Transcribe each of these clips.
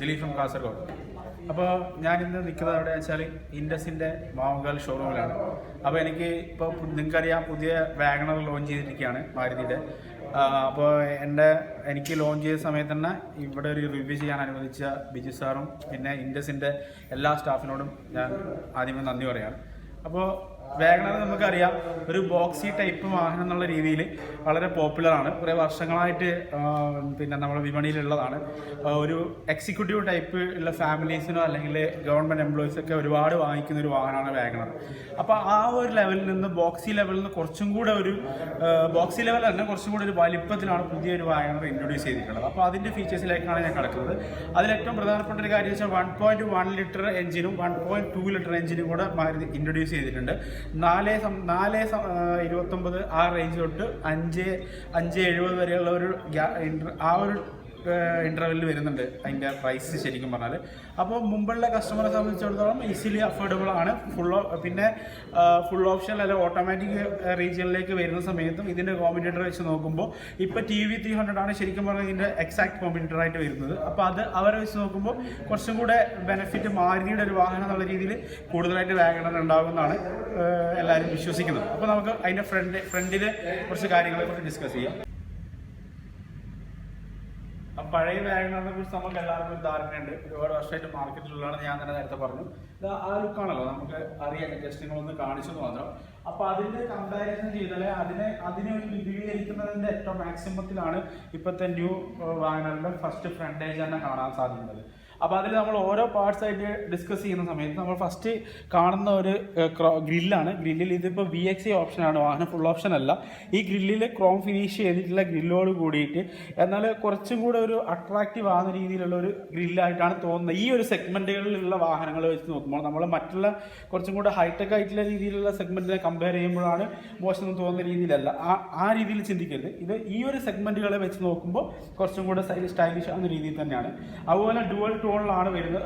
Dileep from Kasaragod. അപ്പോൾ ഞാൻ ഇന്ന് നിൽക്കുന്നത് എവിടെ വെച്ചാൽ ഇൻഡസിന്റെ മാവുങ്കാൽ ഷോറൂമിലാണ് അപ്പോൾ എനിക്ക് ഇപ്പോൾ നിങ്ങൾക്കറിയാം പുതിയ വാഗണർ ലോഞ്ച് ചെയ്തിരിക്കുകയാണ് മാരുതിയുടെ. അപ്പോൾ എന്റെ എനിക്ക് ലോഞ്ച് ചെയ്ത സമയത്ത് തന്നെ ഇവിടെ ഒരു റിവ്യൂ ചെയ്യാൻ അനുവദിച്ച ബിജു സാറും പിന്നെ ഇൻഡസിന്റെ എല്ലാ സ്റ്റാഫിനോടും ഞാൻ ആദ്യമേ നന്ദി പറയാണ് അപ്പോൾ വാഗണർ നമുക്കറിയാം. ഒരു ബോക്സി ടൈപ്പ് വാഹനം എന്നുള്ള രീതിയിൽ വളരെ പോപ്പുലറാണ് കുറേ വർഷങ്ങളായിട്ട് പിന്നെ നമ്മുടെ വിപണിയിലുള്ളതാണ്. ഒരു എക്സിക്യൂട്ടീവ് ടൈപ്പ് ഉള്ള ഫാമിലീസിനോ അല്ലെങ്കിൽ ഗവൺമെന്റ് എംപ്ലോയീസൊക്കെ ഒരുപാട് വാങ്ങിക്കുന്ന ഒരു വാഹനമാണ് വാഗണർ. അപ്പോൾ ആ ഒരു ലെവലിൽ നിന്ന് ബോക്സി ലെവലിൽ നിന്ന് കുറച്ചും കൂടെ ഒരു ബോക്സി ലെവൽ തന്നെ കുറച്ചും കൂടെ ഒരു വലിപ്പത്തിലാണ് പുതിയൊരു വാഗണർ ഇൻട്രൊഡ്യൂസ് ചെയ്തിട്ടുള്ളത്. അപ്പോൾ അതിന്റെ ഫീച്ചേഴ്സിലേക്കാണ് ഞാൻ കിടക്കുന്നത്. അതിലേറ്റവും പ്രധാനപ്പെട്ട ഒരു കാര്യം വെച്ചാൽ വൺ പോയിന്റ് വൺ ലിറ്റർ എഞ്ചിനും വൺ പോയിന്റ് ടു ലിറ്റർ എഞ്ചിനും കൂടെ ഇൻട്രൊഡ്യൂസ് ചെയ്തിട്ടുണ്ട്. നാല് നാല് ഇരുപത്തൊമ്പത് ആ റേഞ്ച് തൊട്ട് അഞ്ച് അഞ്ച് എഴുപത് വരെയുള്ള ഒരു ആ ഒരു ഇന്റർവെല്ലിൽ വരുന്നുണ്ട്. അതിന്റെ പ്രൈസ് ശരിക്കും പറഞ്ഞാൽ അപ്പോൾ മുമ്പുള്ള കസ്റ്റമറെ സംബന്ധിച്ചിടത്തോളം ഈസിലി അഫോർഡബിൾ ആണ്. ഫുൾ പിന്നെ ഫുൾ ഓപ്ഷൻ അല്ലെങ്കിൽ ഓട്ടോമാറ്റിക് റീജിയനിലേക്ക് വരുന്ന സമയത്തും ഇതിന്റെ കോമ്പിനേറ്റർ വെച്ച് നോക്കുമ്പോൾ ഇപ്പോൾ ടി വി ത്രീ ഹൺഡ്രഡ് ആണ് ശരിക്കും പറഞ്ഞാൽ ഇതിന്റെ എക്സാക്ട് കോമ്പിനേറ്റർ ആയിട്ട് വരുന്നത്. അപ്പോൾ അത് അവരെ വെച്ച് നോക്കുമ്പോൾ കുറച്ചും കൂടെ ബെനിഫിറ്റ് മാരുതിയുടെ ഒരു വാഹനം എന്നുള്ള രീതിയിൽ കൂടുതലായിട്ട് വാഗണർ ഉണ്ടാകുമെന്നാണ് എല്ലാവരും വിശ്വസിക്കുന്നത്. അപ്പോൾ നമുക്ക് അതിന്റെ ഫ്രണ്ട് ഫ്രണ്ടിലെ കുറച്ച് കാര്യങ്ങളെ കുറിച്ച് ഡിസ്കസ് ചെയ്യാം. പഴയ വാഗണറിനെ കുറിച്ച് നമുക്ക് എല്ലാവർക്കും ഒരു ധാരണയുണ്ട്. ഒരുപാട് വർഷമായിട്ട് മാർക്കറ്റിലുള്ളതാണ് ഞാൻ തന്നെ നേരത്തെ പറഞ്ഞു. ഇത് ആ ലുക്കാണല്ലോ നമുക്ക് അറിയാം ജസ്റ്റ് നിങ്ങളൊന്ന് കാണിച്ചെന്ന് മാത്രം. അപ്പൊ അതിന്റെ കമ്പാരിസൺ ചെയ്താൽ അതിനെ അതിനെ ഒരു വിപുലീകരിക്കുന്നതിന്റെ ഏറ്റവും മാക്സിമത്തിലാണ് ഇപ്പോഴത്തെ ന്യൂ വാഗണറിന്റെ ഫസ്റ്റ് ഫ്രണ്ടേജ് തന്നെ കാണാൻ സാധിക്കുന്നത്. അപ്പൊ അതിൽ നമ്മൾ ഓരോ പാർട്സ് ആയിട്ട് ഡിസ്കസ് ചെയ്യുന്ന സമയത്ത് നമ്മൾ ഫസ്റ്റ് കാണുന്ന ഒരു ഗ്രില്ലാണ് ഗ്രില്ലിൽ ഇതിപ്പോൾ വി എക്സ് ഓപ്ഷനാണ് വാഹനം ഫുൾ ഓപ്ഷൻ അല്ല. ഈ ഗ്രില്ലിൽ ക്രോം ഫിനിഷ് ചെയ്തിട്ടുള്ള ഗ്രില്ലോട് കൂടിയിട്ട് എന്നാൽ കുറച്ചും കൂടെ ഒരു അട്രാക്റ്റീവ് ആകുന്ന രീതിയിലുള്ള ഒരു ഗ്രില്ലായിട്ടാണ് തോന്നുന്നത്. ഈ ഒരു സെഗ്മെന്റുകളിലുള്ള വാഹനങ്ങൾ വെച്ച് നോക്കുമ്പോൾ നമ്മൾ മറ്റുള്ള കുറച്ചും കൂടെ ഹൈടെക് ആയിട്ടുള്ള രീതിയിലുള്ള സെഗ്മെന്റിനെ കമ്പയർ ചെയ്യുമ്പോഴാണ് മോശം തോന്നുന്ന രീതിയിലല്ല. ആ ആ രീതിയിൽ ചിന്തിക്കരുത്. ഇത് ഈ ഒരു സെഗ്മെന്റുകളെ വെച്ച് നോക്കുമ്പോൾ കുറച്ചും കൂടെ സ്റ്റൈലിഷ് ആകുന്ന രീതിയിൽ തന്നെയാണ്. അതുപോലെ ഡുവൽ ടോണിലാണ് വരുന്നത്.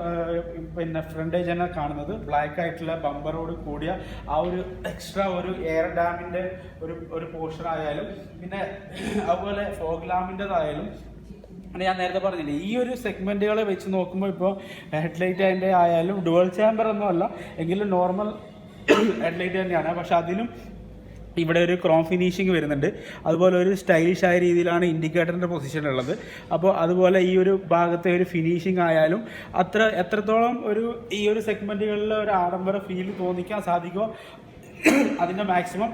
പിന്നെ പിന്നെ ഏജ് തന്നെ കാണുന്നത്. ബ്ലാക്ക് ആയിട്ടുള്ള ബമ്പറോട് കൂടിയ ആ ഒരു എക്സ്ട്രാ ഒരു എയർ ഡാമിന്റെ ഒരു ഒരു പോർഷൻ ആയാലും പിന്നെ അതുപോലെ ഫോഗ് ലാമിന്റെതായാലും അങ്ങനെ ഞാൻ നേരത്തെ പറഞ്ഞില്ലേ ഈ ഒരു സെഗ്മെന്റുകളെ വെച്ച് നോക്കുമ്പോൾ ഇപ്പോൾ ഹെഡ്ലൈറ്റ് അതിന്റെ ആയാലും ഡുവൽ ചാമ്പർ ഒന്നും അല്ല എങ്കിലും നോർമൽ ഹെഡ്ലൈറ്റ് തന്നെയാണ്. പക്ഷെ അതിലും ഇവിടെ ഒരു ക്രോം ഫിനിഷിംഗ് വരുന്നുണ്ട്. അതുപോലെ ഒരു സ്റ്റൈലിഷ് ആയ രീതിയിലാണ് ഇൻഡിക്കേറ്ററിന്റെ പൊസിഷൻ ഉള്ളത്. അപ്പോൾ അതുപോലെ ഈ ഒരു ഭാഗത്തെ ഒരു ഫിനിഷിംഗ് ആയാലും അത്ര എത്രത്തോളം ഒരു ഈ ഒരു സെഗ്മെന്റുകളിൽ ഒരു ആഡംബര ഫീൽ തോന്നിക്കാൻ സാധിക്കുമോ അതിന്റെ മാക്സിമം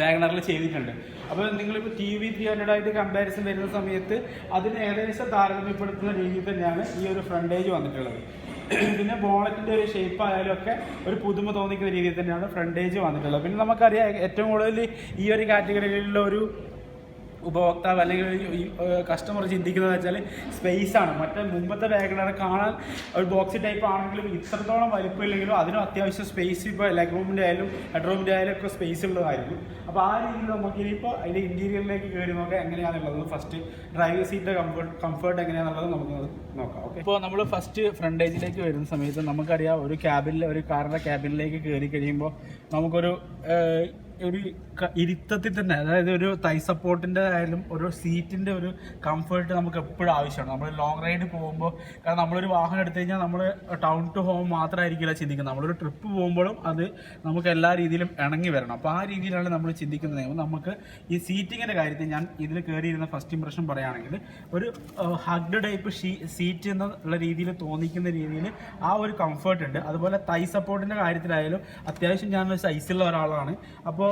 വാഗണറിൽ ചെയ്തിട്ടുണ്ട്. അപ്പോൾ നിങ്ങളിപ്പോൾ ടി വി ത്രീ ഹൺഡ്രഡ് ആയിട്ട് കമ്പാരിസൺ വരുന്ന സമയത്ത് അതിന് ഏകദേശം താരതമ്യപ്പെടുത്തുന്ന രീതിയിൽ തന്നെയാണ് ഈ ഒരു ഫ്രണ്ടേജ് വന്നിട്ടുള്ളത്. പിന്നെ ബോണറ്റിന്റെ ഒരു ഷേപ്പ് ആയാലും ഒക്കെ ഒരു പുതുമ തോന്നിക്കുന്ന രീതിയിൽ തന്നെയാണ് ഫ്രണ്ടേജ് വന്നിട്ടുള്ളത്. പിന്നെ നമുക്കറിയാം ഏറ്റവും കൂടുതൽ ഈ ഒരു കാറ്റഗറിയിലുള്ള ഒരു ഉപഭോക്താവ് അല്ലെങ്കിൽ കസ്റ്റമർ ചിന്തിക്കുന്നത് വെച്ചാൽ സ്പേസ് ആണ്. മറ്റേ മുമ്പത്തെ ബാഗിലാണ് കാണാൻ ഒരു ബോക്സ് ടൈപ്പ് ആണെങ്കിലും ഇത്രത്തോളം വലിപ്പമില്ലെങ്കിലും അതിനും അത്യാവശ്യം സ്പേസ് ഇപ്പോൾ ലെഗ് റൂമിന്റെ ആയാലും ഹെഡ് റൂമിന്റെ ആയാലും ഒക്കെ സ്പേസ് ഉള്ളതായിരിക്കും അപ്പോൾ ആ രീതിയിൽ നമുക്ക് ഇനിയിപ്പോൾ അതിന്റെ ഇന്റീരിയറിലേക്ക് കയറി നോക്കാം എങ്ങനെയാണെന്നുള്ളത് ഫസ്റ്റ് ഡ്രൈവർ സീറ്റിന്റെ കംഫർട്ട് കംഫർട്ട് എങ്ങനെയാണെന്നുള്ളത് നമുക്ക് നോക്കാം. ഓക്കെ ഇപ്പോൾ നമ്മൾ ഫസ്റ്റ് ഫ്രണ്ടേജിലേക്ക് വരുന്ന സമയത്ത് നമുക്കറിയാം ഒരു ക്യാബിനിൽ ഒരു കാറിന്റെ ക്യാബിനിലേക്ക് കയറി കഴിയുമ്പോൾ നമുക്കൊരു ഒരു ഇരുത്തത്തിൽ തന്നെ അതായത് ഒരു തൈ സപ്പോർട്ടിന്റെ ആയാലും ഒരു സീറ്റിന്റെ ഒരു കംഫർട്ട് നമുക്ക് എപ്പോഴും ആവശ്യമാണ്. നമ്മൾ ലോങ് റൈഡ് പോകുമ്പോൾ കാരണം നമ്മളൊരു വാഹനം എടുത്തു കഴിഞ്ഞാൽ നമ്മൾ ടൗൺ ടു ഹോം മാത്രമായിരിക്കില്ല ചിന്തിക്കുന്നത്. നമ്മളൊരു ട്രിപ്പ് പോകുമ്പോഴും അത് നമുക്ക് എല്ലാ രീതിയിലും ഇണങ്ങി വരണം. അപ്പോൾ ആ രീതിയിലാണ് നമ്മൾ ചിന്തിക്കുന്നത്. നമുക്ക് ഈ സീറ്റിങ്ങിന്റെ കാര്യത്തിൽ ഞാൻ ഇതിൽ കയറിയിരുന്ന ഫസ്റ്റ് ഇംപ്രഷൻ പറയുകയാണെങ്കിൽ ഒരു ഹഗ്ഡ് ടൈപ്പ് ഷീ സീറ്റ് എന്നുള്ള രീതിയിൽ തോന്നിക്കുന്ന രീതിയിൽ ആ ഒരു കംഫർട്ട് ഉണ്ട്. അതുപോലെ തൈ സപ്പോർട്ടിന്റെ കാര്യത്തിലായാലും അത്യാവശ്യം ഞാനൊരു സൈസുള്ള ഒരാളാണ്. അപ്പോൾ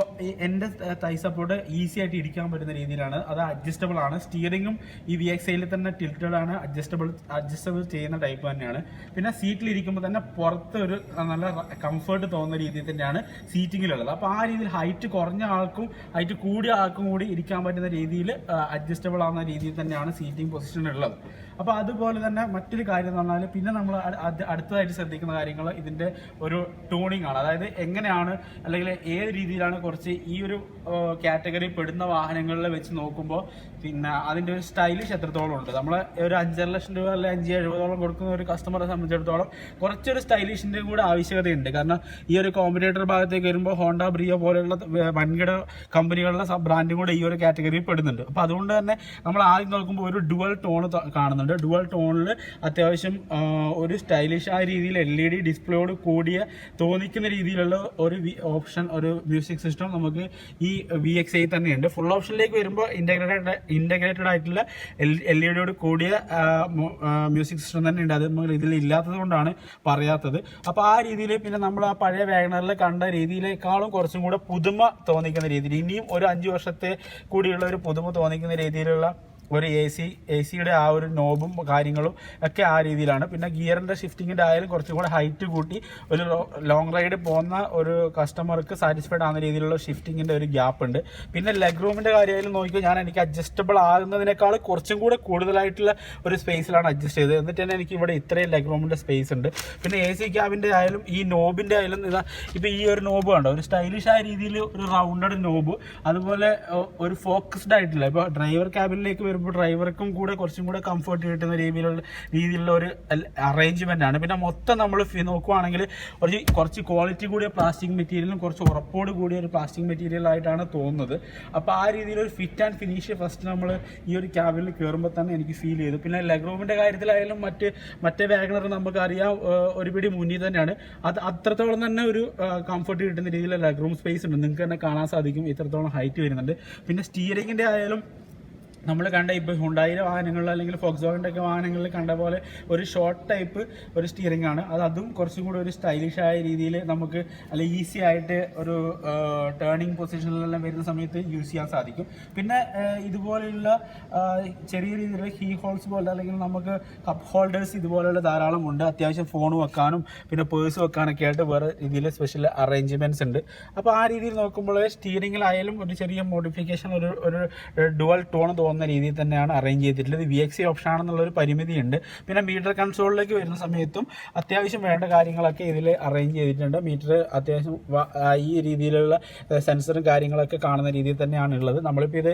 എന്റെ തൈ സപ്പോർട്ട് ഈസി ആയിട്ട് ഇടിക്കാൻ പറ്റുന്ന രീതിയിലാണ്. അത് അഡ്ജസ്റ്റബിൾ ആണ്. സ്റ്റിയറിങ്ങും ഈ വി എക്സ് ഐയിൽ തന്നെ ടിൽറ്റഡാണ് അഡ്ജസ്റ്റബിൾ അഡ്ജസ്റ്റബിൾ ചെയ്യുന്ന ടൈപ്പ് തന്നെയാണ്. പിന്നെ സീറ്റിൽ ഇരിക്കുമ്പോൾ തന്നെ പുറത്ത് ഒരു നല്ല കംഫർട്ട് തോന്നുന്ന രീതിയിൽ തന്നെയാണ് സീറ്റിങ്ങിലുള്ളത് അപ്പോൾ ആ രീതിയിൽ ഹൈറ്റ് കുറഞ്ഞ ആൾക്കും ഹൈറ്റ് കൂടിയ ആൾക്കും കൂടി ഇരിക്കാൻ പറ്റുന്ന രീതിയിൽ അഡ്ജസ്റ്റബിൾ ആവുന്ന രീതിയിൽ തന്നെയാണ് സീറ്റിംഗ് പൊസിഷൻ ഉള്ളത്. അപ്പോൾ അതുപോലെ തന്നെ മറ്റൊരു കാര്യം എന്ന് പറഞ്ഞാൽ പിന്നെ നമ്മൾ അടുത്തതായിട്ട് ശ്രദ്ധിക്കുന്ന കാര്യങ്ങൾ ഇതിന്റെ ഒരു ടൂണിംഗ് ആണ്. അതായത് എങ്ങനെയാണ് അല്ലെങ്കിൽ ഏത് രീതിയിലാണ് കുറച്ച് ഈ ഒരു കാറ്റഗറി പെടുന്ന വാഹനങ്ങളിൽ വെച്ച് നോക്കുമ്പോൾ പിന്നെ അതിന്റെ ഒരു സ്റ്റൈലിഷ് എത്രത്തോളം ഉണ്ട്. നമ്മൾ ഒരു അഞ്ചര ലക്ഷം രൂപ അല്ലെങ്കിൽ അഞ്ച് എഴുപതോളം കൊടുക്കുന്ന ഒരു കസ്റ്റമറെ സംബന്ധിച്ചിടത്തോളം കുറച്ചൊരു സ്റ്റൈലിഷിന്റെ കൂടെ ആവശ്യകതയുണ്ട്. കാരണം ഈ ഒരു കോമ്പറ്റേറ്റർ ഭാഗത്തേക്ക് വരുമ്പോൾ ഹോണ്ട ബ്രിയോ പോലെയുള്ള വൻകിട കമ്പനികളുടെ ബ്രാൻഡും കൂടെ ഈ ഒരു കാറ്റഗറിയിൽ പെടുന്നുണ്ട്. അപ്പോൾ അതുകൊണ്ട് തന്നെ നമ്മൾ ആദ്യം നോക്കുമ്പോൾ ഒരു ഡുവൽ ടോൺ കാണുന്നുണ്ട്. ഡുവൽ ടോണിൽ അത്യാവശ്യം ഒരു സ്റ്റൈലിഷ് ആയ രീതിയിൽ എൽ ഇ ഡി ഡിസ്പ്ലേയോട് കൂടിയ തോന്നിക്കുന്ന രീതിയിലുള്ള ഒരു ഓപ്ഷൻ ഒരു മ്യൂസിക് സിസ്റ്റം നമുക്ക് ഈ വി എക്സ് ഐ തന്നെയുണ്ട്. ഫുൾ ഓപ്ഷനിലേക്ക് വരുമ്പോൾ ഇന്റഗ്രേറ്റഡ് ഇന്റഗ്രേറ്റഡ് ആയിട്ടുള്ള എൽ ഇ ഡിയോട് കൂടിയ മ്യൂസിക് സിസ്റ്റം തന്നെ ഉണ്ട് അത് ഇതിൽ ഇല്ലാത്തത് കൊണ്ടാണ് പറയാത്തത്. അപ്പോൾ ആ രീതിയിൽ പിന്നെ നമ്മൾ ആ പഴയ വാഗണറിൽ കണ്ട രീതിയിലേക്കാളും കുറച്ചും കൂടെ പുതുമ തോന്നിക്കുന്ന രീതിയിൽ ഇനിയും ഒരു അഞ്ച് വർഷത്തെ കൂടിയുള്ള ഒരു പുതുമ തോന്നിക്കുന്ന രീതിയിലുള്ള ഒരു എ സി എ സിയുടെ ആ ഒരു നോബും കാര്യങ്ങളും ഒക്കെ ആ രീതിയിലാണ്. പിന്നെ ഗിയറിന്റെ ഷിഫ്റ്റിങ്ങിന്റെ ആയാലും കുറച്ചും കൂടെ ഹൈറ്റ് കൂട്ടി ഒരു ലോങ് റൈഡ് പോകുന്ന ഒരു കസ്റ്റമർക്ക് സാറ്റിസ്ഫൈഡ് ആകുന്ന രീതിയിലുള്ള ഷിഫ്റ്റിങ്ങിന്റെ ഒരു ഗ്യാപ്പ് ഉണ്ട്. പിന്നെ ലെഗ് റൂമിന്റെ കാര്യമായാലും നോക്കിയാൽ ഞാൻ എനിക്ക് അഡ്ജസ്റ്റബിൾ ആകുന്നതിനേക്കാൾ കുറച്ചും കൂടെ കൂടുതലായിട്ടുള്ള ഒരു സ്പേസിലാണ് അഡ്ജസ്റ്റ് ചെയ്തത്. എന്നിട്ട് തന്നെ എനിക്ക് ഇവിടെ ഇത്രയും ലെഗ് റൂമിന്റെ സ്പേസ് ഉണ്ട്. പിന്നെ എ സി ക്യാബിന്റെ ആയാലും ഈ നോബിന്റെ ആയാലും ഇതാ ഇപ്പോൾ ഈ ഒരു നോബ് കണ്ടോ? ഒരു സ്റ്റൈലിഷ് ആയ രീതിയിൽ ഒരു റൗണ്ടഡ് നോബ് അതുപോലെ ഒരു ഫോക്കസ്ഡ് ആയിട്ടില്ല ഇപ്പോൾ ഡ്രൈവർ ക്യാബിനിലേക്ക് വരുമ്പോൾ ഡ്രൈവർക്കും കൂടെ കുറച്ചും കൂടെ കംഫർട്ട് കിട്ടുന്ന രീതിയിലുള്ള രീതിയിലുള്ള ഒരു അറേഞ്ച്മെന്റ് ആണ്. പിന്നെ മൊത്തം നമ്മൾ നോക്കുവാണെങ്കിൽ കുറച്ച് കുറച്ച് ക്വാളിറ്റി കൂടിയ പ്ലാസ്റ്റിക് മെറ്റീരിയലും കുറച്ച് ഉറപ്പോട് കൂടിയ ഒരു പ്ലാസ്റ്റിക് മെറ്റീരിയൽ ആയിട്ടാണ് തോന്നുന്നത്. അപ്പോൾ ആ രീതിയിൽ ഒരു ഫിറ്റ് ആൻഡ് ഫിനിഷ് ഫസ്റ്റ് നമ്മൾ ഈ ഒരു ക്യാബിനിൽ കയറുമ്പോൾ തന്നെ എനിക്ക് ഫീൽ ചെയ്തു. പിന്നെ ലെഗ് റൂമിന്റെ കാര്യത്തിലായാലും മറ്റ് മറ്റേ വാഗണർ നമുക്കറിയാം ഒരു പിടി മുന്നിൽ തന്നെയാണ്. അത് അത്രത്തോളം തന്നെ ഒരു കംഫർട്ട് കിട്ടുന്ന രീതിയിലുള്ള ലെഗ് റൂം സ്പേസ് ഉണ്ട്. നിങ്ങൾക്ക് തന്നെ കാണാൻ സാധിക്കും. ഇത്രത്തോളം ഹൈറ്റ് വരുന്നുണ്ട്. പിന്നെ സ്റ്റിയറിങ്ങിന്റെ ആയാലും നമ്മൾ കണ്ട ഇപ്പോൾ ഹുണ്ടായിലെ വാഹനങ്ങളിൽ അല്ലെങ്കിൽ ഫോക്സോഗിന്റെ ഒക്കെ വാഹനങ്ങളിൽ കണ്ട പോലെ ഒരു ഷോർട്ട് ടൈപ്പ് ഒരു സ്റ്റിയറിംഗ് ആണ്. അത് അതും കുറച്ചും കൂടി ഒരു സ്റ്റൈലിഷ് ആയ രീതിയിൽ നമുക്ക് അല്ല ഈസി ആയിട്ട് ഒരു ടേണിംഗ് പൊസിഷനിലെല്ലാം വരുന്ന സമയത്ത് യൂസ് ചെയ്യാൻ സാധിക്കും. പിന്നെ ഇതുപോലെയുള്ള ചെറിയ രീതിയിലുള്ള ഹീ ഹോൾസ് പോലെ അല്ലെങ്കിൽ നമുക്ക് കപ്പ് ഹോൾഡേഴ്സ് ഇതുപോലെയുള്ള ധാരാളം ഉണ്ട്. അത്യാവശ്യം ഫോൺ വെക്കാനും പിന്നെ പേഴ്സ് വെക്കാനൊക്കെ ആയിട്ട് വേറെ രീതിയിൽ സ്പെഷ്യൽ അറേഞ്ച്മെന്റ്സ് ഉണ്ട്. അപ്പോൾ ആ രീതിയിൽ നോക്കുമ്പോൾ സ്റ്റിയറിംഗിലായാലും ഒരു ചെറിയ മോഡിഫിക്കേഷൻ ഒരു ഒരു ഡുവൽ ടോൺ തോന്നുന്ന. രീതിയിൽ തന്നെയാണ് അറേഞ്ച് ചെയ്തിട്ടുള്ളത്. വി എക്സ് ഓപ്ഷൻ ആണെന്നുള്ളൊരു പരിമിതിയുണ്ട്. പിന്നെ മീറ്റർ കൺസോളിലേക്ക് വരുന്ന സമയത്തും അത്യാവശ്യം വേണ്ട കാര്യങ്ങളൊക്കെ ഇതിൽ അറേഞ്ച് ചെയ്തിട്ടുണ്ട്. മീറ്റർ അത്യാവശ്യം ഈ രീതിയിലുള്ള സെൻസറും കാര്യങ്ങളൊക്കെ കാണുന്ന രീതിയിൽ തന്നെയാണ് ഉള്ളത്. നമ്മളിപ്പോൾ ഇത്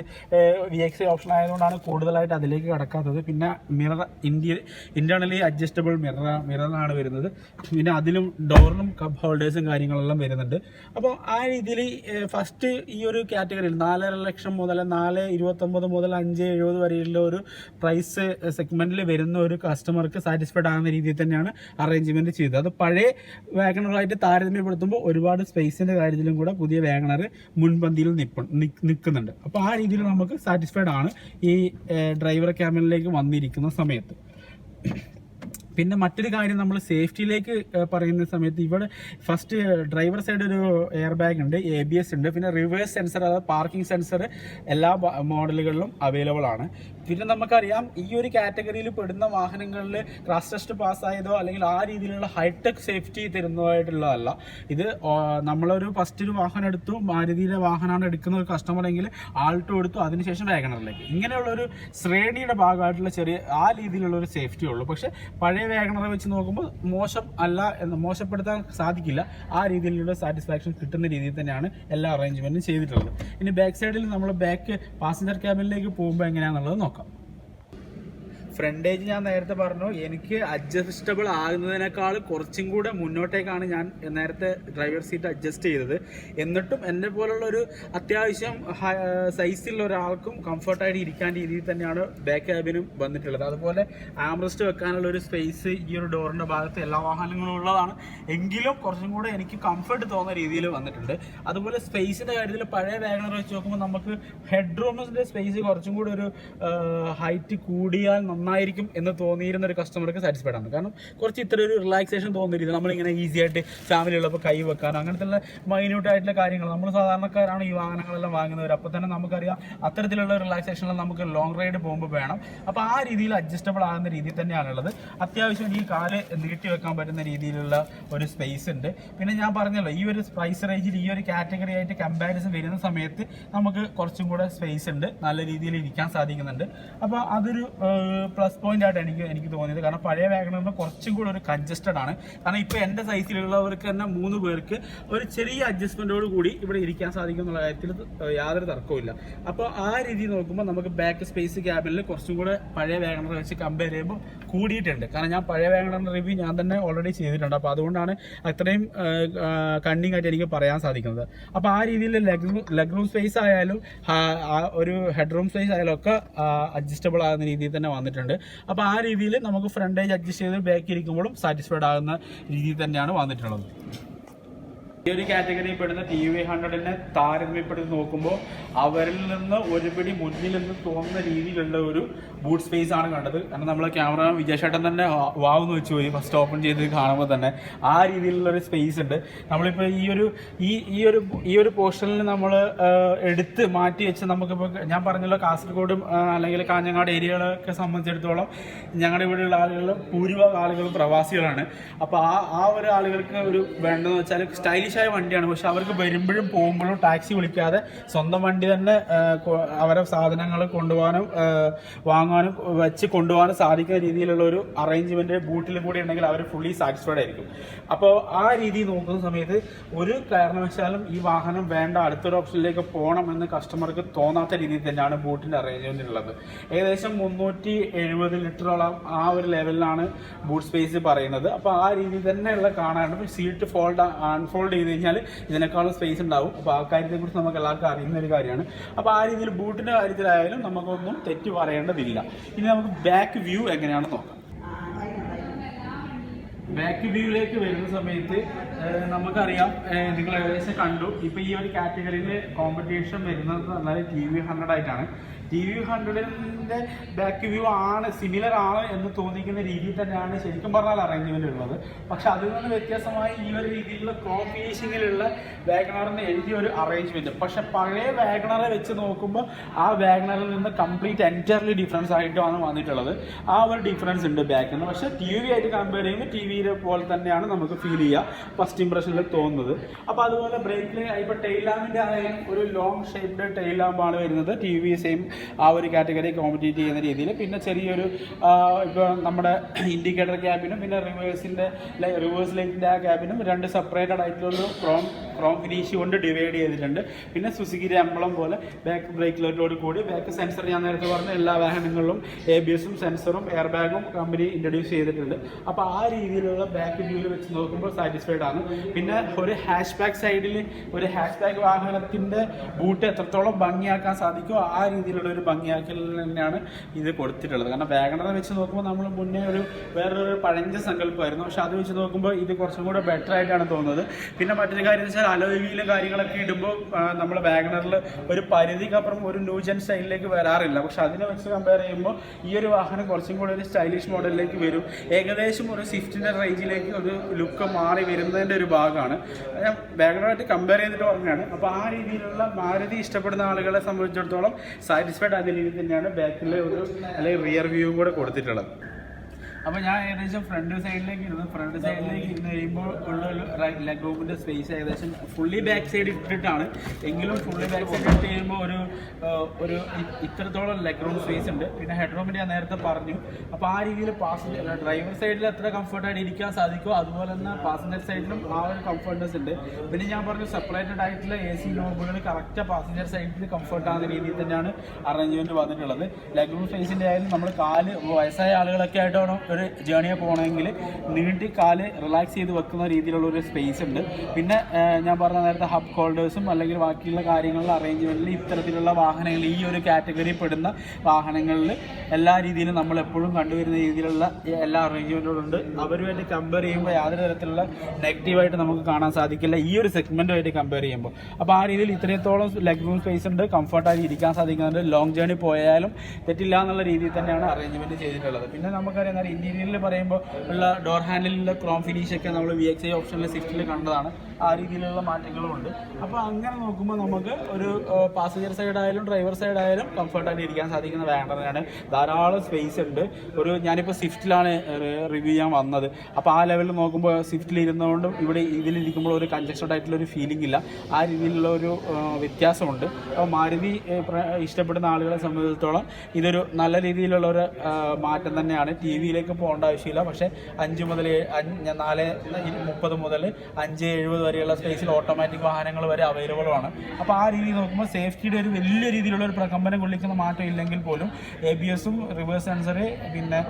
വി എക്സ് സി ഓപ്ഷൻ ആയതുകൊണ്ടാണ് കൂടുതലായിട്ട് അതിലേക്ക് കടക്കാത്തത്. പിന്നെ mirror India internally adjustable mirror മിററാണ് വരുന്നത്. പിന്നെ അതിലും ഡോറിനും കപ്പ് ഹോൾഡേഴ്സും കാര്യങ്ങളെല്ലാം വരുന്നുണ്ട്. അപ്പോൾ ആ രീതിയിൽ ഫസ്റ്റ് ഈ ഒരു കാറ്റഗറിയിൽ നാലര ലക്ഷം മുതൽ നാല് ഇരുപത്തൊമ്പത് മുതൽ അഞ്ച് എഴുപത് വരെയുള്ള ഒരു പ്രൈസ് സെഗ്മെന്റിൽ വരുന്ന ഒരു കസ്റ്റമർക്ക് സാറ്റിസ്ഫൈഡ് ആകുന്ന രീതിയിൽ തന്നെയാണ് അറേഞ്ച്മെന്റ് ചെയ്തത്. അത് പഴയ വാഗണറുമായിട്ട് താരതമ്യപ്പെടുത്തുമ്പോൾ ഒരുപാട് സ്പേസിന്റെ കാര്യത്തിലും കൂടെ പുതിയ വാഗണർ മുൻപന്തിയിൽ നിപ്പ നിൽക്കുന്നുണ്ട് അപ്പോൾ ആ രീതിയിൽ നമുക്ക് സാറ്റിസ്ഫൈഡ് ആണ് ഈ ഡ്രൈവർ ക്യാബിനിലേക്ക് വന്നിരിക്കുന്ന സമയത്ത്. പിന്നെ മറ്റൊരു കാര്യം നമ്മൾ സേഫ്റ്റിയിലേക്ക് പറയുന്ന സമയത്ത് ഇവിടെ ഫസ്റ്റ് ഡ്രൈവർ സൈഡ് ഒരു എയർ ബാഗ് ഉണ്ട് എ ബി എസ് ഉണ്ട്. പിന്നെ റിവേഴ്സ് സെൻസർ അതായത് പാർക്കിംഗ് സെൻസർ എല്ലാ മോഡലുകളിലും അവൈലബിൾ ആണ്. പിന്നെ നമുക്കറിയാം ഈ ഒരു കാറ്റഗറിയിൽ പെടുന്ന വാഹനങ്ങളിൽ ക്രാഷ് ടെസ്റ്റ് പാസ്സായതോ അല്ലെങ്കിൽ ആ രീതിയിലുള്ള ഹൈടെക് സേഫ്റ്റി തരുന്നതായിട്ടുള്ളതല്ല. ഇത് നമ്മളൊരു ഫസ്റ്റ് ഒരു വാഹനം എടുത്തു മാരുതിയിലെ വാഹനമാണ് എടുക്കുന്ന ഒരു കസ്റ്റമർ എങ്കിൽ ആൾട്ടോ എടുത്തു അതിനുശേഷം വാഗണറിലേക്ക് ഇങ്ങനെയുള്ള ഒരു ശ്രേണിയുടെ ഭാഗമായിട്ടുള്ള ചെറിയ ആ രീതിയിലുള്ള ഒരു സേഫ്റ്റി ഉള്ളൂ. പക്ഷേ പഴയ വാഗണറെ വെച്ച് നോക്കുമ്പോൾ മോശം അല്ല എന്ന് മോശപ്പെടുത്താൻ സാധിക്കില്ല. ആ രീതിയിലുള്ള സാറ്റിസ്ഫാക്ഷൻ കിട്ടുന്ന രീതിയിൽ തന്നെയാണ് എല്ലാ അറേഞ്ച്മെന്റും ചെയ്തിട്ടുള്ളത്. ഇനി ബാക്ക് സൈഡിൽ നമ്മൾ ബാക്ക് പാസഞ്ചർ ക്യാബിനിലേക്ക് പോകുമ്പോൾ എങ്ങനെയാണെന്നുള്ളത് നോക്കാം. ഫ്രണ്ടേജ് ഞാൻ നേരത്തെ പറഞ്ഞു എനിക്ക് അഡ്ജസ്റ്റബിൾ ആകുന്നതിനേക്കാൾ കുറച്ചും കൂടെ മുന്നോട്ടേക്കാണ് ഞാൻ നേരത്തെ ഡ്രൈവർ സീറ്റ് അഡ്ജസ്റ്റ് ചെയ്തത്. എന്നിട്ടും എന്നെ പോലുള്ള ഒരു അത്യാവശ്യം സൈസിലുള്ള ഒരാൾക്കും കംഫർട്ടായിട്ട് ഇരിക്കാൻ രീതിയിൽ തന്നെയാണ് ബാക്ക് ക്യാബിനും വന്നിട്ടുള്ളത്. അതുപോലെ ആംറസ്റ്റ് വെക്കാനുള്ള ഒരു സ്പേസ് ഈ ഒരു ഡോറിന്റെ ഭാഗത്ത് എല്ലാ വാഹനങ്ങളും ഉള്ളതാണ്. എങ്കിലും കുറച്ചും കൂടെ എനിക്ക് കംഫർട്ട് തോന്നുന്ന രീതിയിൽ വന്നിട്ടുണ്ട്. അതുപോലെ സ്പേസിന്റെ കാര്യത്തിൽ പഴയ വാഗണർ വെച്ച് നോക്കുമ്പോൾ നമുക്ക് ഹെഡ് റൂമിന്റെ സ്പേസ് കുറച്ചും കൂടെ ഒരു ഹൈറ്റ് കൂടിയാൽ നന്നായിരിക്കും എന്ന് തോന്നിയിരുന്ന ഒരു കസ്റ്റമർക്ക് സാറ്റിസ്ഫൈഡ് ആണ്. കാരണം കുറച്ച് ഇത്ര ഒരു റിലാക്സേഷൻ തോന്നിയിരുന്നു നമ്മളിങ്ങനെ ഈസി ആയിട്ട് ഫാമിലി ഉള്ളപ്പോൾ കൈ വെക്കാൻ അങ്ങനത്തെ മൈന്യൂട്ട് ആയിട്ടുള്ള കാര്യങ്ങൾ. നമ്മൾ സാധാരണക്കാരാണ് ഈ വാഹനങ്ങളെല്ലാം വാങ്ങുന്നവർ അപ്പോൾ തന്നെ നമുക്കറിയാം അത്തരത്തിലുള്ള റിലാക്സേഷനിൽ നമുക്ക് ലോങ് റൈഡ് പോകുമ്പോൾ വേണം. അപ്പോൾ ആ രീതിയിൽ അഡ്ജസ്റ്റബിൾ ആകുന്ന രീതിയിൽ തന്നെയാണുള്ളത് അത്യാവശ്യം ഈ കാൽ നീട്ടി വെക്കാൻ പറ്റുന്ന രീതിയിലുള്ള ഒരു സ്പേസ് ഉണ്ട്. പിന്നെ ഞാൻ പറഞ്ഞല്ലോ ഈ ഒരു പ്രൈസ് റേഞ്ചിൽ ഈ ഒരു കാറ്റഗറി ആയിട്ട് കമ്പാരിസൺ വരുന്ന സമയത്ത് നമുക്ക് കുറച്ചും കൂടെ സ്പേസ് ഉണ്ട്. നല്ല രീതിയിൽ ഇരിക്കാൻ സാധിക്കുന്നുണ്ട്. അപ്പോൾ അതൊരു പ്ലസ് പോയിന്റ് ആയിട്ട് എനിക്ക് എനിക്ക് തോന്നിയത്. കാരണം പഴയ വാഗണറിന് കുറച്ചും കൂടെ ഒരു കൺജസ്റ്റഡ് ആണ്. കാരണം ഇപ്പൊ എന്റെ സൈസിലുള്ളവർക്ക് തന്നെ മൂന്ന് പേർക്ക് ഒരു ചെറിയ അഡ്ജസ്റ്റ്മെന്റോട് കൂടി ഇവിടെ ഇരിക്കാൻ സാധിക്കും എന്നുള്ള കാര്യത്തിൽ യാതൊരു തർക്കവും അപ്പോൾ ആ രീതി നോക്കുമ്പോൾ നമുക്ക് ബാക്ക് സ്പേസ് ക്യാബിനിൽ കുറച്ചും കൂടെ പഴയ വാഗണർ വെച്ച് കമ്പയർ ചെയ്യുമ്പോൾ കൂടിയിട്ടുണ്ട്. കാരണം ഞാൻ പഴയ വാഗണറിന്റെ റിവ്യൂ ഞാൻ തന്നെ ഓൾറെഡി ചെയ്തിട്ടുണ്ട്. അപ്പോൾ അതുകൊണ്ടാണ് അത്രയും കണ്ണിങ് ആയിട്ട് എനിക്ക് പറയാൻ സാധിക്കുന്നത്. അപ്പോൾ ആ രീതിയിൽ ലെഗ് ലെഗ് റൂം സ്പേസ് ആയാലും ഒരു ഹെഡ് റൂം സ്പേസ് ആയാലും ഒക്കെ അഡ്ജസ്റ്റബിൾ ആകുന്ന രീതിയിൽ തന്നെ വന്നിട്ടുണ്ട്. അപ്പോൾ ആ രീതിയിൽ നമുക്ക് ഫ്രണ്ടേജ് അഡ്ജസ്റ്റ് ചെയ്ത് ബാക്ക് ഇരിക്കുമ്പോഴും സാറ്റിസ്ഫൈഡ് ആകുന്ന രീതിയിൽ തന്നെയാണ് വന്നിട്ടുള്ളത്. ഈ ഒരു കാറ്റഗറിയിൽ പെടുന്ന ടി വി ഹൺഡ്രഡിനെ താരതമ്യപ്പെടുത്തി നോക്കുമ്പോൾ അവരിൽ നിന്ന് ഒരുപടി മുന്നിൽ നിന്ന് തോന്നുന്ന രീതിയിലുള്ള ഒരു ബൂട്ട് സ്പേസ് ആണ് കണ്ടത്. കാരണം നമ്മൾ ക്യാമറ വിജയശേട്ടൻ തന്നെ വാവെന്ന് വെച്ച് പോയി. ഫസ്റ്റ് ഓപ്പൺ ചെയ്ത് കാണുമ്പോൾ തന്നെ ആ രീതിയിലുള്ള ഒരു സ്പേസ് ഉണ്ട്. നമ്മളിപ്പോൾ ഈ ഒരു ഈ ഈ ഒരു ഈ ഒരു പോർഷനിൽ നമ്മൾ എടുത്ത് മാറ്റി വെച്ച് നമുക്കിപ്പോൾ ഞാൻ പറഞ്ഞല്ലോ കാസർഗോഡും അല്ലെങ്കിൽ കാഞ്ഞങ്ങാട് ഏരിയകളൊക്കെ സംബന്ധിച്ചിടത്തോളം ഞങ്ങളുടെ ഇവിടെയുള്ള ആളുകൾ ഭൂരിഭാഗം ആളുകളും പ്രവാസികളാണ്. അപ്പോൾ ആ ആ ഒരു ആളുകൾക്ക് ഒരു വേണ്ടതെന്ന് വെച്ചാൽ സ്റ്റൈലിഷ് ആയ വണ്ടിയാണ്. പക്ഷെ അവർക്ക് വരുമ്പോഴും പോകുമ്പോഴും ടാക്സി വിളിക്കാതെ സ്വന്തം വണ്ടി തന്നെ അവരെ സാധനങ്ങൾ കൊണ്ടുപോകാനും വാങ്ങാനും വെച്ച് കൊണ്ടുപോകാനും സാധിക്കുന്ന രീതിയിലുള്ള ഒരു അറേഞ്ച്മെന്റ് ബൂട്ടിൽ കൂടി ഉണ്ടെങ്കിൽ അവർ ഫുള്ളി സാറ്റിസ്ഫൈഡ് ആയിരിക്കും. അപ്പോൾ ആ രീതി നോക്കുന്ന സമയത്ത് ഒരു കാരണവശാലും ഈ വാഹനം വേണ്ട അടുത്തൊരു ഓപ്ഷനിലേക്ക് പോകണം എന്ന് കസ്റ്റമർക്ക് തോന്നാത്ത രീതിയിൽ തന്നെയാണ് ബൂട്ടിന്റെ അറേഞ്ച്മെന്റ് ഉള്ളത്. ഏകദേശം മുന്നൂറ്റി എഴുപത് ലിറ്ററോളം ആ ഒരു ലെവലിലാണ് ബൂട്ട് സ്പേസ് പറയുന്നത്. അപ്പോൾ ആ രീതിയിൽ തന്നെയുള്ള കാണാനുണ്ട് സീറ്റ് ഫോൾഡ് അൺഫോൾഡ് ചെയ്ത് കഴിഞ്ഞാൽ ഇതിനേക്കാളും സ്പേസ് ഉണ്ടാവും. അപ്പോൾ ആ കാര്യത്തെക്കുറിച്ച് നമുക്ക് എല്ലാവർക്കും അറിയുന്ന ഒരു കാര്യമാണ്. അപ്പോൾ ആ രീതിയിൽ ബൂട്ടിന്റെ കാര്യത്തിലായാലും നമുക്കൊന്നും തെറ്റ് പറയേണ്ടതില്ല. ഇനി നമുക്ക് ബാക്ക് വ്യൂ എങ്ങനെയാണെന്ന് നോക്കാം. ബാക്ക് വ്യൂയിലേക്ക് വരുന്ന സമയത്ത് നമുക്കറിയാം നിങ്ങൾ ഏകദേശം കണ്ടു. ഇപ്പോൾ ഈ ഒരു കാറ്റഗറിയിൽ കോമ്പറ്റീഷൻ വരുന്നത് പറഞ്ഞാൽ ടി വി ഹൺഡ്രഡ് ആയിട്ടാണ്. ടി വി ഹൺഡ്രഡിന്റെ ബാക്ക് വ്യൂ ആണ് സിമിലർ ആണ് എന്ന് തോന്നിക്കുന്ന രീതിയിൽ തന്നെയാണ് ശരിക്കും പറഞ്ഞാൽ അറേഞ്ച്മെന്റ് ഉള്ളത്. പക്ഷെ അതിൽ നിന്ന് വ്യത്യാസമായി ഈ ഒരു രീതിയിലുള്ള ക്രോം ഫിനിഷിങ്ങിലുള്ള വാഗണറിന് എഴുതിയ ഒരു അറേഞ്ച്മെന്റ് പക്ഷെ പഴയ വാഗണറെ വെച്ച് നോക്കുമ്പോൾ ആ വാഗണറിൽ നിന്ന് കംപ്ലീറ്റ് എന്റയർലി ഡിഫറൻസ് ആയിട്ടാണ് വന്നിട്ടുള്ളത്. ആ ഒരു ഡിഫറൻസ് ഉണ്ട് ബാക്കിൽ നിന്ന് പക്ഷെ ടി വി ആയിട്ട് കമ്പയർ ചെയ്യുമ്പോൾ ടി വിയിലെ പോലെ തന്നെയാണ് നമുക്ക് ഫീൽ ചെയ്യുക ഫസ്റ്റ് ഇംപ്രഷനിൽ തോന്നുന്നത്. അപ്പോൾ അതുപോലെ ബ്രേക്കിൽ ഇപ്പോൾ ടെയിൽ ലാമ്പിന്റെ ആയാലും ഒരു ലോങ് ഷേപ്ഡ് ടെയിൽ വരുന്നത്. ടി വി സെയിം ആ ഒരു കാറ്റഗറി കോമ്പറ്റീറ്റ് ചെയ്യുന്ന രീതിയിൽ. പിന്നെ ചെറിയൊരു ഇപ്പോൾ നമ്മുടെ ഇൻഡിക്കേറ്റർ ക്യാബിനും പിന്നെ റിവേഴ്സിന്റെ റിവേഴ്സ് ലൈറ്റിന്റെ ആ ക്യാബിനും രണ്ട് സെപ്പറേറ്റഡ് ആയിട്ടുള്ള ക്രോം ക്രോം ഫിനിഷ് കൊണ്ട് ഡിവൈഡ് ചെയ്തിട്ടുണ്ട്. പിന്നെ സുസുക്കിയുടെ അമ്പളം പോലെ ബാക്ക് ബ്രേക്ക് ലൈറ്റോട് കൂടി ബാക്ക് സെൻസർ ഞാൻ നേരത്തെ പറഞ്ഞ എല്ലാ വാഹനങ്ങളിലും എ ബി എസും സെൻസറും എയർ ബാഗും കമ്പനി ഇൻട്രൊഡ്യൂസ് ചെയ്തിട്ടുണ്ട്. അപ്പോൾ ആ രീതിയിലുള്ള ബാക്ക് വ്യൂവിൽ വെച്ച് നോക്കുമ്പോൾ സാറ്റിസ്ഫൈഡ് ആണ്. പിന്നെ ഒരു ഹാഷ് ബാക്ക് സൈഡിൽ ഒരു ഹാഷ് ബാക്ക് വാഹനത്തിന്റെ ബൂട്ട് എത്രത്തോളം ഭംഗിയാക്കാൻ സാധിക്കുമോ ആ രീതിയിലുള്ള ഒരു ഭംഗിയാക്കൽ തന്നെയാണ് ഇത് കൊടുത്തിട്ടുള്ളത്. കാരണം വേഗണത വെച്ച് നോക്കുമ്പോൾ നമ്മൾ മുന്നേ ഒരു വേറൊരു പഴഞ്ച സങ്കല്പമായിരുന്നു. പക്ഷെ അത് വെച്ച് നോക്കുമ്പോൾ ഇത് കുറച്ചും കൂടെ ബെറ്റർ ആയിട്ടാണ് തോന്നുന്നത്. പിന്നെ മറ്റൊരു കാര്യം എന്ന് വെച്ചാൽ അലോയിലും കാര്യങ്ങളൊക്കെ ഇടുമ്പോൾ നമ്മൾ വാഗണറിൽ ഒരു പരിധിക്കപ്പുറം ഒരു ന്യൂജൻ സ്റ്റൈലിലേക്ക് വരാറില്ല. പക്ഷെ അതിനെ വെച്ച് കമ്പയർ ചെയ്യുമ്പോൾ ഈ ഒരു വാഹനം കുറച്ചും കൂടെ ഒരു സ്റ്റൈലിഷ് മോഡലിലേക്ക് വരും. ഏകദേശം ഒരു സ്വിഫ്റ്റിന്റെ റേഞ്ചിലേക്ക് ഒരു ലുക്ക് മാറി വരുന്നതിന്റെ ഒരു ഭാഗമാണ്. ഞാൻ വാഗണറായിട്ട് കമ്പയർ ചെയ്തിട്ട് പറഞ്ഞാണ് അപ്പോൾ ആ രീതിയിലുള്ള മാരുതി ഇഷ്ടപ്പെടുന്ന ആളുകളെ സംബന്ധിച്ചിടത്തോളം സാറ്റിസ്ഫൈഡ് ആയ രീതിയിൽ തന്നെയാണ് ബാക്കിലെ ഒരു അല്ലെങ്കിൽ റിയർ വ്യൂവും കൂടെ കൊടുത്തിട്ടുള്ളത്. അപ്പോൾ ഞാൻ ഏകദേശം ഫ്രണ്ട് സൈഡിലേക്ക് ഇരുന്നു ഫ്രണ്ട് സൈഡിലേക്ക് ഇരുന്ന് കഴിയുമ്പോൾ ഉള്ള ഒരു ലെഗ് റൂമിന്റെ സ്പേസ് ഏകദേശം ഫുള്ളി ബാക്ക് സൈഡ് ഇട്ടിട്ടാണ്. എങ്കിലും ഫുള്ളി ബാക്ക് സൈഡ് ഇട്ട് കഴിയുമ്പോൾ ഒരു ഒരു ഇത്രത്തോളം ലെഗ് റൂം സ്പേസ് ഉണ്ട്. പിന്നെ ഹെഡ് റൂമിന്റെ ഞാൻ നേരത്തെ പറഞ്ഞു. അപ്പോൾ ആ രീതിയിൽ പാസഞ്ചർ ഡ്രൈവർ സൈഡിൽ എത്ര കംഫർട്ടായിട്ട് ഇരിക്കാൻ സാധിക്കുമോ അതുപോലെ തന്നെ പാസഞ്ചർ സൈഡിലും ആ ഒരു കംഫർട്ട്നെസ് ഉണ്ട്. പിന്നെ ഞാൻ പറഞ്ഞു സെപ്പറേറ്റഡ് ആയിട്ടുള്ള എ സി നോബുകൾ കറക്റ്റ് പാസഞ്ചർ സൈഡിൽ കംഫർട്ടാകുന്ന രീതിയിൽ തന്നെയാണ് അറേഞ്ച്മെന്റ് വന്നിട്ടുള്ളത്. ലെഗ് റൂം സ്പേസിന്റെ ആയാലും നമ്മൾ കാൽ വയസ്സായ ആളുകളൊക്കെ ആയിട്ട് വേണം ഒരു ജേണിയെ പോകണമെങ്കിൽ നീണ്ടി കാൽ റിലാക്സ് ചെയ്ത് വെക്കുന്ന രീതിയിലുള്ള ഒരു സ്പേസ് ഉണ്ട്. പിന്നെ ഞാൻ പറഞ്ഞ നേരത്തെ ഹബ് ഹോൾഡേഴ്സും അല്ലെങ്കിൽ ബാക്കിയുള്ള കാര്യങ്ങളിൽ അറേഞ്ച്മെന്റിൽ ഇത്തരത്തിലുള്ള വാഹനങ്ങൾ ഈ ഒരു കാറ്റഗറിയിൽ പെടുന്ന വാഹനങ്ങളിൽ എല്ലാ രീതിയിലും നമ്മൾ എപ്പോഴും കണ്ടുവരുന്ന രീതിയിലുള്ള എല്ലാ അറേഞ്ച്മെന്റുകളുണ്ട് അവരുമായിട്ട് കമ്പയർ ചെയ്യുമ്പോൾ യാതൊരു തരത്തിലുള്ള നെഗറ്റീവായിട്ട് നമുക്ക് കാണാൻ സാധിക്കില്ല ഈ ഒരു സെഗ്മെന്റുമായിട്ട് കമ്പയർ ചെയ്യുമ്പോൾ. അപ്പോൾ ആ രീതിയിൽ ഇത്രത്തോളം ലെഗ് റൂം സ്പേസ് ഉണ്ട്. കംഫർട്ടായി ഇരിക്കാൻ സാധിക്കുന്നുണ്ട്. ലോങ് ജേണി പോയാലും തെറ്റില്ല എന്നുള്ള രീതിയിൽ തന്നെയാണ് അറേഞ്ച്മെന്റ് ചെയ്തിട്ടുള്ളത്. പിന്നെ നമുക്കറിയാം ഇന്റീരിയറിൽ പറയുമ്പോൾ ഉള്ള ഡോർ ഹാൻഡിലുള്ള ക്രോം ഫിനിഷ് ഒക്കെ നമ്മൾ വി എക്സ് ഐ ഓപ്ഷനിൽ സിഫ്റ്റിൽ കണ്ടതാണ്. ആ രീതിയിലുള്ള മാറ്റങ്ങളും ഉണ്ട്. അപ്പോൾ അങ്ങനെ നോക്കുമ്പോൾ നമുക്ക് ഒരു പാസഞ്ചർ സൈഡ് ആയാലും ഡ്രൈവർ സൈഡ് ആയാലും കംഫർട്ടായിട്ട് ഇരിക്കാൻ സാധിക്കുന്ന വാഗണറാണ് ധാരാളം സ്പേസ് ഉണ്ട്. ഒരു ഞാനിപ്പോൾ സ്വിഫ്റ്റിലാണ് റിവ്യൂ ചെയ്യാൻ വന്നത്. അപ്പോൾ ആ ലെവലിൽ നോക്കുമ്പോൾ സ്വിഫ്റ്റിൽ ഇരുന്നുകൊണ്ടും ഇവിടെ ഇതിലിരിക്കുമ്പോൾ ഒരു കൺജസ്റ്റഡ് ആയിട്ടുള്ള ഒരു ഫീലിംഗ് ഇല്ല. ആ രീതിയിലുള്ള ഒരു വ്യത്യാസമുണ്ട്. അപ്പോൾ മാരുതി ഇഷ്ടപ്പെടുന്ന ആളുകളെ സംബന്ധിച്ചിടത്തോളം ഇതൊരു നല്ല രീതിയിലുള്ള ഒരു മാറ്റം തന്നെയാണ്. ടി വിയിലേക്ക് പോകേണ്ട ആവശ്യമില്ല. പക്ഷേ അഞ്ച് മുതൽ നാല് മുപ്പത് മുതൽ അഞ്ച് എഴുപത് വരെയുള്ള സ്പേസിൽ ഓട്ടോമാറ്റിക് വാഹനങ്ങൾ വരെ അവൈലബിൾ ആണ്. അപ്പോൾ ആ രീതിയിൽ നോക്കുമ്പോൾ സേഫ്റ്റിയുടെ ഒരു വലിയ രീതിയിലുള്ള ഒരു പ്രകമ്പനം കൊള്ളിക്കുന്ന മാറ്റം ഇല്ലെങ്കിൽ പോലും എ ബി എസും റിവേഴ്സ് സെൻസർ പിന്നെ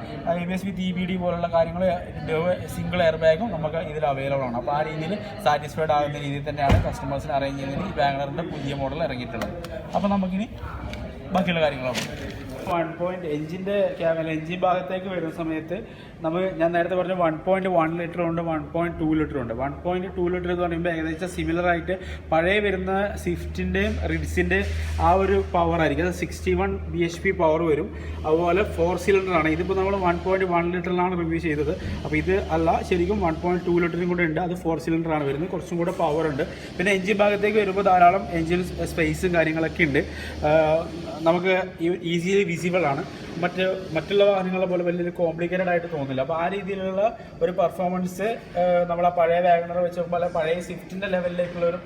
A B S with E B D പോലുള്ള കാര്യങ്ങൾ സിംഗിൾ എയർ ബാഗും നമുക്ക് ഇതിൽ അവൈലബിൾ ആണ്. അപ്പോൾ ആ രീതിയിൽ സാറ്റിസ്ഫൈഡ് ആകുന്ന രീതിയിൽ തന്നെയാണ് കസ്റ്റമേഴ്സിന് അറേഞ്ച് ചെയ്യുന്നതിന് ഈ വാഗണറിന്റെ പുതിയ മോഡൽ ഇറങ്ങിയിട്ടുള്ളത്. അപ്പോൾ നമുക്കിനി ബാക്കിയുള്ള കാര്യങ്ങളാണ് വൺ പോയിന്റ് എഞ്ചിന്റെ ക്യാമറ എഞ്ചിൻ ഭാഗത്തേക്ക് വരുന്ന സമയത്ത് നമ്മൾ ഞാൻ നേരത്തെ പറഞ്ഞ വൺ പോയിന്റ് വൺ ലിറ്റർ ഉണ്ട് വൺ പോയിന്റ് ടു ലിറ്റർ ഉണ്ട്. വൺ പോയിന്റ് ടു ലിറ്റർ എന്ന് പറയുമ്പോൾ ഏകദേശം സിമിലർ ആയിട്ട് പഴയ വരുന്ന സ്വിഫ്റ്റിന്റെയും റിഡ്സിന്റെയും ആ ഒരു പവർ ആയിരിക്കും. അത് sixty one B H P power വരും. അതുപോലെ ഫോർ സിലിണ്ടർ ആണ്. ഇതിപ്പോൾ നമ്മൾ വൺ പോയിന്റ് വൺ ലിറ്ററിലാണ് റിവ്യൂ ചെയ്തത്. അപ്പോൾ ഇത് അല്ല ശരിക്കും വൺ പോയിന്റ് ടു ലിറ്ററും കൂടെ ഉണ്ട്. അത് ഫോർ സിലിണ്ടർ ആണ് വരുന്നത്. കുറച്ചും കൂടെ പവർ ഉണ്ട്. പിന്നെ എഞ്ചിൻ ഭാഗത്തേക്ക് വരുമ്പോൾ ധാരാളം എഞ്ചിൻ സ്പേസും കാര്യങ്ങളൊക്കെ ഉണ്ട്. നമുക്ക് ഈസിലി വിസിബിൾ ആണ്. മറ്റ് മറ്റുള്ള വാഹനങ്ങളെ പോലെ വലിയൊരു കോംപ്ലിക്കേറ്റഡ് ആയിട്ട് തോന്നില്ല അപ്പോൾ ആ രീതിയിലുള്ള ഒരു പെർഫോമൻസ് നമ്മൾ ആ പഴയ വാഗണർ വെച്ച് നോക്കുമ്പോൾ പഴയ സ്വിഫ്റ്റിന്റെ ലെവലിലേക്കുള്ള ഒരു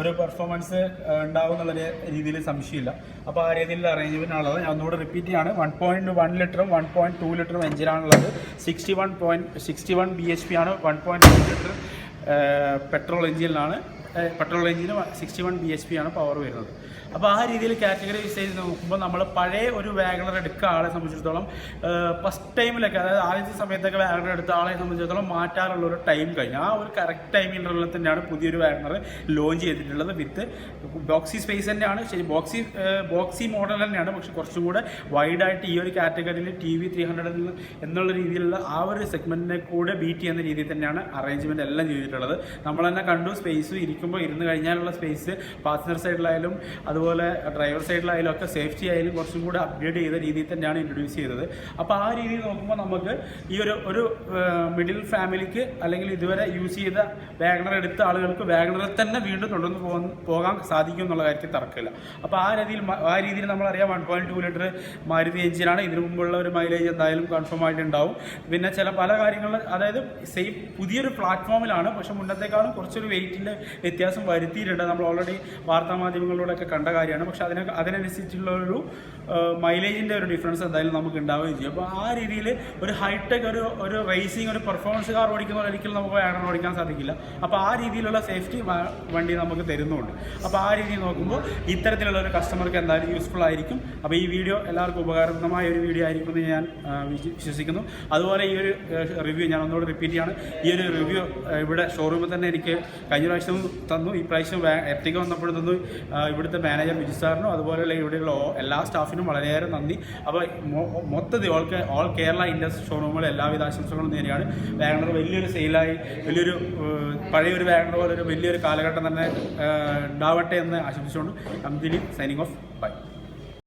ഒരു പെർഫോമൻസ് ഉണ്ടാവും എന്നുള്ള രീതിയിൽ സംശയമില്ല. അപ്പോൾ ആ രീതിയിൽ അറേഞ്ച്മെന്റ് ആണുള്ളത്. ഞാൻ ഒന്നുകൂടെ റിപ്പീറ്റ് ചെയ്യാണ്. വൺ പോയിന്റ് വൺ ലിറ്ററും വൺ പോയിന്റ് ടു ലിറ്ററും എഞ്ചിനാണുള്ളത് sixty one point sixty one B H P ആണ് one point two litre petrol എഞ്ചിനിലാണ് petrol എഞ്ചിന് sixty one B H P ആണ് പവർ വരുന്നത്. അപ്പോൾ ആ രീതിയിൽ കാറ്റഗറൈസ് ചെയ്ത് നോക്കുമ്പോൾ നമ്മൾ പഴയ ഒരു വാഗണർ എടുക്കുക ആളെ സംബന്ധിച്ചിടത്തോളം ഫസ്റ്റ് ടൈമിലൊക്കെ അതായത് ആദ്യത്തെ സമയത്തൊക്കെ വാഗണർ എടുത്ത ആളെ സംബന്ധിച്ചിടത്തോളം മാറ്റാറുള്ള ഒരു ടൈം കഴിഞ്ഞു. ആ ഒരു കറക്റ്റ് ടൈം ഇന്റർവെല്ലിൽ തന്നെയാണ് പുതിയൊരു വാഗണർ ലോഞ്ച് ചെയ്തിട്ടുള്ളത് വിത്ത് ബോക്സി സ്പേസ് തന്നെയാണ്. ശരി ബോക്സി ബോക്സി മോഡൽ തന്നെയാണ്. പക്ഷെ കുറച്ചും കൂടെ വൈഡായിട്ട് ഈ ഒരു കാറ്റഗറിയിൽ ടി വി ത്രീ ഹൺഡ്രഡ് എന്നുള്ള രീതിയിലുള്ള ആ ഒരു സെഗ്മെന്റിനെ കൂടെ ബീറ്റ് ചെയ്യുന്ന രീതിയിൽ തന്നെയാണ് അറേഞ്ച്മെന്റ് എല്ലാം ചെയ്തിട്ടുള്ളത്. നമ്മൾ തന്നെ കണ്ടു സ്പേസ് ഇരിക്കുമ്പോൾ ഇരുന്ന് കഴിഞ്ഞാലുള്ള സ്പേസ് പാസഞ്ചർ സൈഡിലായാലും അതുപോലെ ഡ്രൈവർ സൈഡിലായാലും ഒക്കെ സേഫ്റ്റി ആയാലും കുറച്ചും കൂടെ അപ്ഗ്രേഡ് ചെയ്ത രീതിയിൽ തന്നെയാണ് ഇൻട്രൊഡ്യൂസ് ചെയ്തത്. അപ്പോൾ ആ രീതിയിൽ നോക്കുമ്പോൾ നമുക്ക് ഈ ഒരു ഒരു മിഡിൽ ഫാമിലിക്ക് അല്ലെങ്കിൽ ഇതുവരെ യൂസ് ചെയ്ത വാഗണർ എടുത്ത ആളുകൾക്ക് വാഗണറിൽ തന്നെ വീണ്ടും തുടർന്ന് പോകാൻ പോകാൻ സാധിക്കും എന്നുള്ള കാര്യത്തിൽ തർക്കമില്ല. അപ്പോൾ ആ രീതിയിൽ ആ രീതിയിൽ നമ്മളറിയാം one point two litre Maruti എഞ്ചിനാണ് ഇതിനു മുമ്പുള്ള ഒരു മൈലേജ് എന്തായാലും കൺഫേം ആയിട്ടുണ്ടാവും. പിന്നെ ചില പല കാര്യങ്ങളിൽ അതായത് സെയിം പുതിയൊരു പ്ലാറ്റ്ഫോമിലാണ് പക്ഷേ മുന്നത്തേക്കാളും കുറച്ചൊരു വെയിറ്റിന്റെ വ്യത്യാസം വരുത്തിയിട്ടുണ്ട്. നമ്മൾ ഓൾറെഡി വാർത്താ മാധ്യമങ്ങളിലൂടെയൊക്കെ കണ്ട കാര്യമാണ്. പക്ഷെ അതിനെ അതിനനുസരിച്ചുള്ള ഒരു മൈലേജിന്റെ ഒരു ഡിഫറൻസ് എന്തായാലും നമുക്ക് ഉണ്ടാവുകയും ചെയ്യും. അപ്പോൾ ആ രീതിയിൽ ഒരു ഹൈടെക് ഒരു ഒരു റേസിംഗ് ഒരു പെർഫോമൻസ് കാർ ഓടിക്കുന്ന പോലെ ഒരിക്കലും നമുക്ക് വാഗണർ ഓടിക്കാൻ സാധിക്കില്ല. അപ്പോൾ ആ രീതിയിലുള്ള സേഫ്റ്റി വണ്ടി നമുക്ക് തരുന്നുണ്ട്. അപ്പോൾ ആ രീതിയിൽ നോക്കുമ്പോൾ ഇത്തരത്തിലുള്ള ഒരു കസ്റ്റമർക്ക് എന്തായാലും യൂസ്ഫുൾ ആയിരിക്കും. അപ്പോൾ ഈ വീഡിയോ എല്ലാവർക്കും ഉപകാരപ്രദമായ ഒരു വീഡിയോ ആയിരിക്കും എന്ന് ഞാൻ വിശ്വസിക്കുന്നു. അതുപോലെ ഈ ഒരു റിവ്യൂ ഞാൻ ഒന്നുകൂടി റിപ്പീറ്റ് ചെയ്യാണ്. ഈ ഒരു റിവ്യൂ ഇവിടെ ഷോറൂമിൽ തന്നെ എനിക്ക് കഴിഞ്ഞ പ്രാവശ്യം തന്നു. ഈ പ്രാവശ്യം എർട്ടിക്ക് വന്നപ്പോഴും തന്നു. ഇവിടുത്തെ മാനേജർ ബിജു സാറിനും അതുപോലെയുള്ള ഇവിടെയുള്ള എല്ലാ സ്റ്റാഫിനും വളരെയേറെ നന്ദി. അപ്പോൾ മൊത്തത്തിൽ ഓൾ ഓൾ കേരള ഇൻഡസ്ട്രി ഷോറൂമുകൾ എല്ലാവിധ ആശംസകളും നേരെയാണ് വാഗണർ വലിയൊരു സെയിലായി വലിയൊരു പഴയൊരു വാഗണർ പോലെ ഒരു വലിയൊരു കാലഘട്ടം തന്നെ ഉണ്ടാവട്ടെ എന്ന് ആശംസിച്ചുകൊണ്ട് അം സൈനിങ് ഓഫ് ബൈ